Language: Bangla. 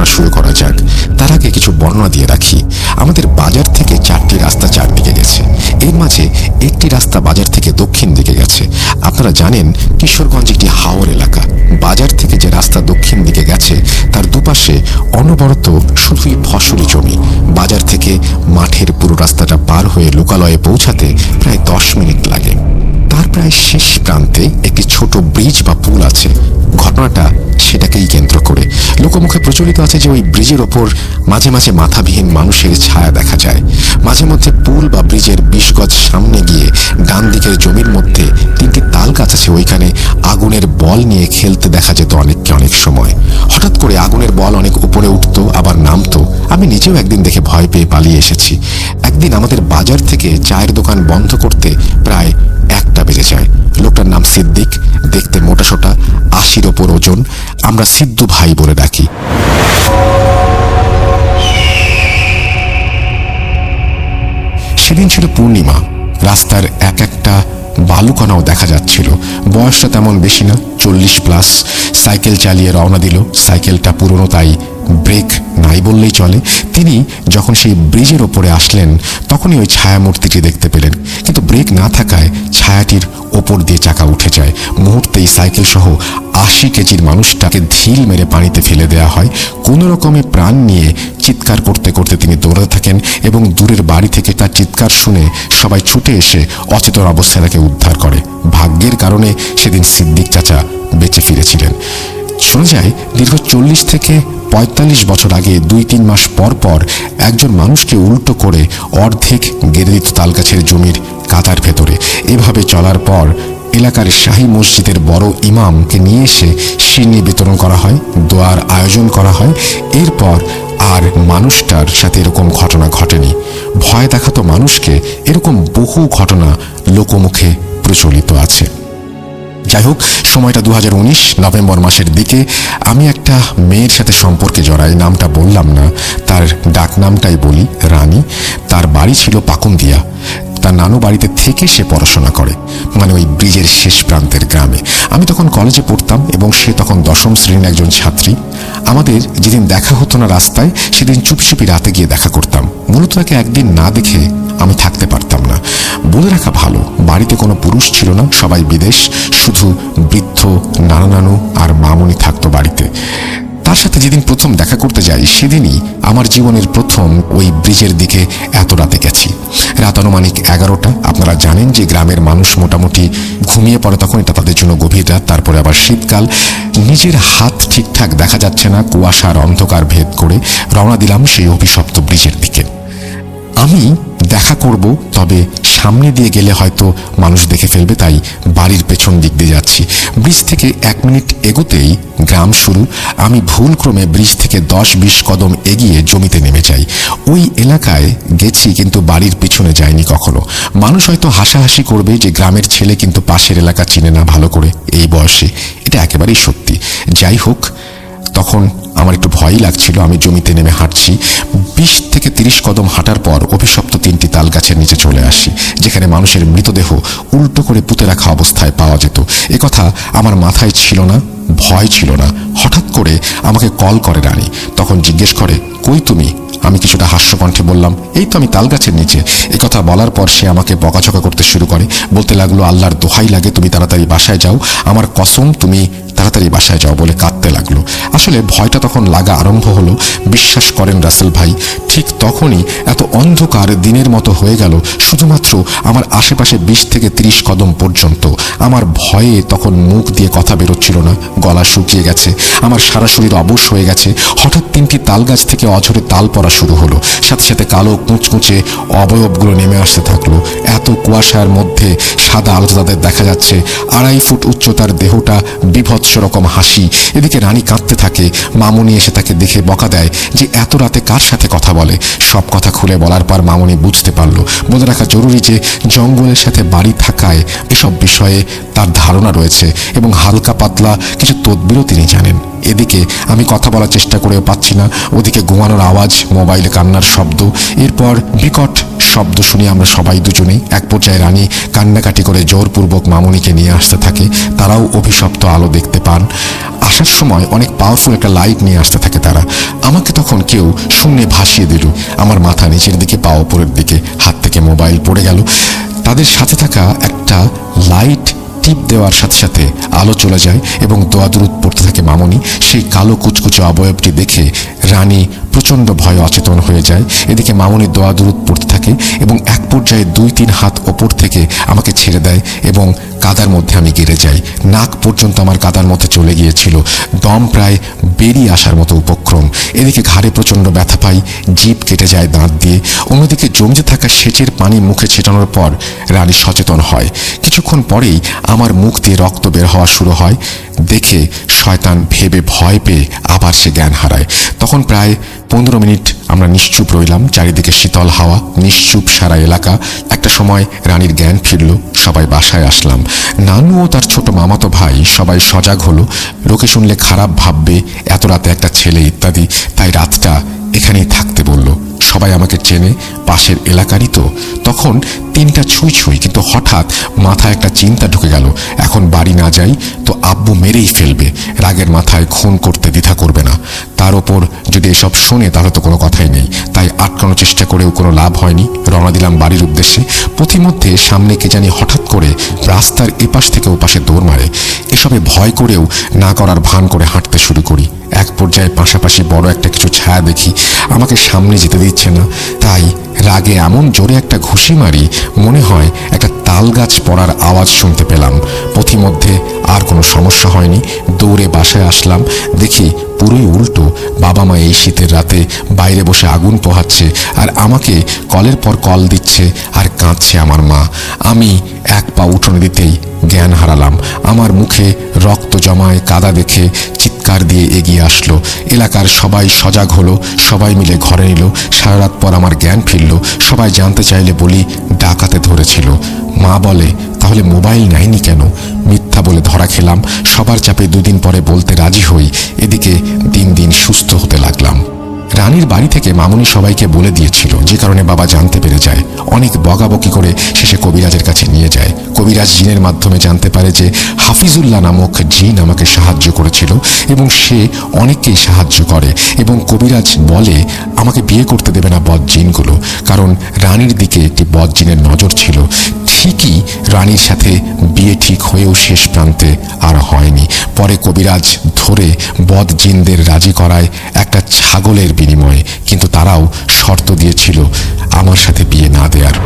আলোচনা শুরু করা যাক। তার আগে কিছু বর্ণনা দিয়ে রাখি। আমাদের বাজার থেকে চারটি রাস্তা চারদিকে গেছে। এর মাঝে একটি রাস্তা বাজার থেকে দক্ষিণ দিকে গেছে। আপনারা জানেন, কিশোরগঞ্জ একটি হাওর এলাকা। বাজার থেকে যে রাস্তা দক্ষিণ দিকে গেছে, তার দুপাশে অনবরত শুধুই ফসলি জমি। বাজার থেকে মাঠের পুরো রাস্তাটা পার হয়ে লোকালয়ে পৌঁছাতে প্রায় দশ মিনিট লাগে। তার প্রায় শেষ প্রান্তে একটি ছোট ব্রিজ বা পুল আছে। ঘটনাটা সেটাকেই কেন্দ্র করে। প্রচলিত আছে যে ওই ব্রিজের ওপর মাঝে মাঝে মাথাবিহীন মানুষের ছায়া দেখা যায়। মাঝে মধ্যে পুল বা ব্রিজের বিশ গজ সামনে গিয়ে ডান দিকের জমির মধ্যে তিনটি তাল গাছ আছে, ওইখানে আগুনের বল নিয়ে খেলতে দেখা যেত অনেককে অনেক সময়। হঠাৎ করে আগুনের বল অনেক উপরে উঠতো, আবার নামতো। আমি নিজেও একদিন দেখে ভয় পেয়ে পালিয়ে এসেছি। একদিন আমাদের বাজার থেকে চায়ের দোকান বন্ধ করতে প্রায় একটা বেজে যায়। লোকটার নাম সিদ্দিক, দেখতে মোটাসোটা আশির ওপর ওজন। আমরা সিদ্ধু ভাই বলে ডাকি। সেদিন ছিল পূর্ণিমা। রাস্তার এক একটা বালুকণাও দেখা যাচ্ছিল। বয়সটা তেমন বেশি না, চল্লিশ প্লাস সাইকেল চালিয়ে রওনা দিল। সাইকেলটা পুরনো, তাই ব্রেক নাই বললেই চলে। তিনি যখন সেই ব্রিজের ওপরে আসলেন, তখনই ওই ছায়ামূর্তিটি দেখতে পেলেন। কিন্তু ব্রেক না থাকায় ছায়াটির ওপর দিয়ে চাকা উঠে যায়। মুহূর্তেই সাইকেল সহ আশি কেজির মানুষটাকে ঢিল মেরে পানিতে ফেলে দেওয়া হয়। কোনো রকমে প্রাণ নিয়ে চিৎকার করতে করতে তিনি দৌড়াতে থাকেন এবং দূরের বাড়ি থেকে তার চিৎকার শুনে সবাই ছুটে এসে অচেতন অবস্থায় তাকে উদ্ধার করে। ভাগ্যের কারণে সেদিন সিদ্দিক চাচা বেঁচে ফিরেছিলেন। শোনা যায় দীর্ঘ চল্লিশ থেকে পঁয়তাল্লিশ বছর আগে দুই তিন মাস পর পর একজন মানুষকে উল্টো করে অর্ধেক গেড়ে দিত তালগাছের জমির কাতার ভেতরে। এভাবে চলার পর এলাকার শাহী মসজিদের বড় ইমামকে নিয়ে এসে সিন্নি বিতরণ করা হয়, দোয়ার আয়োজন করা হয়। এরপর আর মানুষটার সাথে এরকম ঘটনা ঘটেনি। ভয় দেখাতো মানুষকে এরকম বহু ঘটনা লোকমুখে প্রচলিত আছে। যাই হোক, সময়টা দু হাজার উনিশ, নভেম্বর মাসের দিকে। আমি একটা মেয়ের সাথে সম্পর্কে জড়াই, নামটা বললাম না। তার ডাকনামটাই বলি রানী। তার বাড়ি ছিল পাকুন্দিয়া। তার নানু বাড়িতে থেকে সে পড়াশোনা করে মানে ওই ব্রিজের শেষ প্রান্তের গ্রামে। আমি তখন কলেজে পড়তাম এবং সে তখন দশম শ্রেণির একজন ছাত্রী। আমাদের যেদিন দেখা হতো না রাস্তায়, সেদিন চুপি চুপি রাতে গিয়ে দেখা করতাম। মূলত তাকে একদিন না দেখে আমি থাকতে পারতাম না। বলে রাখা ভালো, বাড়িতে কোনো পুরুষ ছিল না, সবাই বিদেশ, শুধু বৃদ্ধ, নানা নানু আর মামনি থাকতো বাড়িতে। তার সাথে যেদিন প্রথম দেখা করতে যাই, সেদিনই আমার জীবনের প্রথম ওই ব্রিজের দিকে এত রাতে গেছি। রাত আনুমানিক এগারোটা। আপনারা জানেন যে গ্রামের মানুষ মোটামুটি ঘুমিয়ে পড়ে তখন, এটা তাদের জন্য গভীর রাত। তারপরে আবার শীতকাল। নিজের হাত ঠিকঠাক দেখা যাচ্ছে না, কুয়াশার অন্ধকার ভেদ করে রওনা দিলাম সেই অভিশপ্ত ব্রিজের দিকে। আমি দেখা করব, তবে সামনে দিয়ে গেলে হয়তো মানুষ দেখে ফেলবে, তাই বাড়ির পেছন দিক দিয়ে যাচ্ছি। ব্রিজ থেকে এক মিনিট এগোতেই গ্রাম শুরু। আমি ভুলক্রমে ব্রিজ থেকে দশ বিশ কদম এগিয়ে জমিতে নেমে যাই। ওই এলাকায় গেছি কিন্তু বাড়ির পিছনে যায়নি কখনো। মানুষ হয়তো হাসাহাসি করবে যে গ্রামের ছেলে কিন্তু পাশের এলাকা চিনে না ভালো করে। এই বয়সে এটা একেবারেই সত্যি। যাই হোক তখন আমার একটু ভয়ই লাগছিল। আমি জমিতে নেমে হাঁটছি। বিশ থেকে তিরিশ কদম হাঁটার পর অভিশপ্ত তিনটি তাল গাছের নিচে চলে আসি, যেখানে মানুষের মৃতদেহ উল্টো করে পুঁতে রাখা অবস্থায় পাওয়া যেত। কথা আমার মাথায় ছিল না, ভয় ছিল না। হঠাৎ করে আমাকে কল করে রানী, তখন জিজ্ঞেস করে, কই তুমি? আমি কিছুটা হাস্যকণ্ঠে বললাম, এই তো আমি তাল গাছের নিচে কথা বলার পর সে আমাকে বকাঝকা করতে শুরু করে, বলতে লাগল, আল্লাহর দোহাই লাগে, তুমি তাড়াতাড়ি বাসায় যাও। আমার কসম, তুমি তাড়াতাড়ি বাসায় যাও বলে কাঁদতে লাগল। আসলে ভয়টা তখন লাগা আরম্ভ হলো। বিশ্বাস করেন রাসেল ভাই, ঠিক তখনই এত অন্ধকার দিনের মতো হয়ে গেল, শুধুমাত্র আমার আশেপাশে বিশ থেকে তিরিশ কদম পর্যন্ত। আমার ভয়ে তখন মুখ দিয়ে কথা বেরোচ্ছিল না, গলা শুকিয়ে গেছে, আমার সারা শরীর অবশ হয়ে গেছে। হঠাৎ তিনটি তাল গাছ থেকে অঝরে তাল পড়া শুরু হলো। সাথে সাথে কালো কুঁচকুচে অবয়বগুলো নেমে আসতে থাকল। এত কুয়াশার মধ্যে সাদা আলো তাদের দেখা যাচ্ছে, আড়াই ফুট উচ্চতার দেহটা বিভৎস রকম হাসি। এদিকে রানী কাঁদতে থাকে। মামুনি এসে তাকে দেখে বকা দেয় যে, এত রাতে কার সাথে কথা বলে? সব কথা খুলে বলার পর মামুনি বুঝতে পারল। বলে রাখা জরুরি যে, জঙ্গলের সাথে বাড়ি থাকায় এসব বিষয়ে তার ধারণা রয়েছে এবং হালকা পাতলা কিছু তদবিরও তিনি জানেন। এদিকে আমি কথা বলার চেষ্টা করেও পাচ্ছি না। ওদিকে ঘুমানোর আওয়াজ, মোবাইলে কান্নার শব্দ, এরপর বিকট শব্দ শুনে আমরা সবাই দুজনেই এক পর্যায়ে রানী কান্নাকাটি করে জোরপূর্বক মামুনিকে নিয়ে আসতে থাকে। তারাও অভিশপ্ত আলো দেখতে পান। আসার সময় অনেক পাওয়ারফুল একটা লাইট নিয়ে আসতে থাকে তারা। আমাকে তখন কেউ শূন্যে ভাসিয়ে দিল। আমার মাথা নিচের দিকে, পা ওপরের দিকে, হাত থেকে মোবাইল পড়ে গেল। তাদের সাথে থাকা একটা লাইট টিপ দেওয়ার সাথে সাথে আলো চলে যায় এবং দোয়াদুরুদ পড়তে থাকে মামনি। সেই কালো কুচকুচো অবয়বটি দেখে রানী প্রচণ্ড ভয়ে অচেতন হয়ে যায়। এদিকে মামনি দোয়াদুরুদ পড়তে থাকে এবং এক পর্যায়ে দুই তিন হাত ওপর থেকে আমাকে ছেড়ে দেয় এবং কাদার মধ্যে আমি গেড়ে যাই। নাক পর্যন্ত আমার কাদার মধ্যে চলে গিয়েছিল। দম প্রায় বেরিয়ে আসার মতো উপক্রম। এদিকে ঘাড়ে প্রচণ্ড ব্যথা পাই, জিভ কেটে যায় দাঁত দিয়ে। অন্যদিকে জমতে থাকা সেচের পানি মুখে ছেটানোর পর রানী সচেতন হয়। কিছুক্ষণ পরেই আমার মুখ দিয়ে রক্ত বের হওয়া শুরু হয়। দেখে শয়তান ভেবে ভয় পেয়ে আবার সে জ্ঞান হারায়। তখন প্রায় পনেরো মিনিট আমরা নিশ্চুপ রইলাম, চারিদিকে শীতল হাওয়া, নিশ্চুপ সারা এলাকা। একটা সময় রানীর জ্ঞান ফিরল, সবাই বাসায় আসলাম। নানু ও তার ছোট মামাতো ভাই সবাই সজাগ হলো, লোকে শুনলে খারাপ ভাববে, এত রাতে একটা ছেলে ইত্যাদি, তাই রাতটা এখানেই থাকতে বলল। সবাই আমাকে চেনে, পাশের এলাকারই তো। তখন তিনটা ছুঁই ছুঁই, কিন্তু হঠাৎ মাথায় একটা চিন্তা ঢুকে গেল। এখন বাড়ি না যাই, তো আব্বু মেরেই ফেলবে, রাগের মাথায় খুন করতে দ্বিধা করবে না। তার ওপর যদি এসব শোনে তাহলে তো কোনো কথাই নেই। তাই আটকানোর চেষ্টা করেও কোনো লাভ হয়নি। রওনা দিলাম বাড়ির উদ্দেশ্যে। পথিমধ্যে সামনে কে জানি হঠাৎ করে রাস্তার এপাশ থেকে ওপাশে দৌড় মারে। এসবে ভয় করেও না করার ভান করে হাঁটতে শুরু করি। এক পর্যায়ে পাশাপাশি বড় একটা কিছু ছায়া দেখি। আমাকে সামনে যেতে দিচ্ছে না। তাই রাগে এমন জোরে একটা ঘুষি মারি, মনে হয় একটা তাল গাছ পড়ার আওয়াজ শুনতে পেলাম। পথিমধ্যে আর কোনো সমস্যা হয়নি। দৌড়ে বাসায় আসলাম। দেখি পুরোই উল্টো। বাবা মা এই শীতের রাতে বাইরে বসে আগুন পোহাচ্ছে আর আমাকে কলের পর কল দিচ্ছে আর কাঁদছে আমার মা। আমি এক পা উঠোনে দিতেই জ্ঞান হারালাম। আমার মুখে রক্ত জমায় কাদা দেখে চিৎকার দিয়ে এগিয়ে আসলো। এলাকার সবাই সজাগ হলো, সবাই মিলে ঘরে নিল। সারা রাত পর আমার জ্ঞান ফিরল। সবাই জানতে চাইলে বলি, ডাকাতে ধরেছিল। মা বলে তাহলে মোবাইল নেয়নি কেন? মিথ্যা বলে ধরা খেলাম, সবার চাপে দুদিন পরে বলতে রাজি হই, এদিকে দিন দিন সুস্থ হতে লাগলাম। রানীর বাড়ি থেকে মামুনি সবাইকে বলে দিয়েছিল, যে কারণে বাবা জানতে পেরে যায়। অনেক বকাবকি করে শেষে কবিরাজের কাছে নিয়ে যায়। কবিরাজ জিনের মাধ্যমে জানতে পারে যে হাফিজুল্লাহ নামক জিন আমাকে সাহায্য করেছিল এবং সে অনেককেই সাহায্য করে এবং কবিরাজ বলে, আমাকে বিয়ে করতে দেবে না বদ জিনগুলো। কারণ রানীর দিকে একটি বদ জিনের নজর ছিল। রানীর সাথে বিয়ে ঠিক হয়েও শেষ প্রান্তে আর হয়নি। পরে কবিরাজ ধরে বদ জিনদের রাজি করায় একটা ছাগলের বিনিময়ে, কিন্তু তারাও শর্ত দিয়েছিল আমার সাথে বিয়ে না দেওয়ার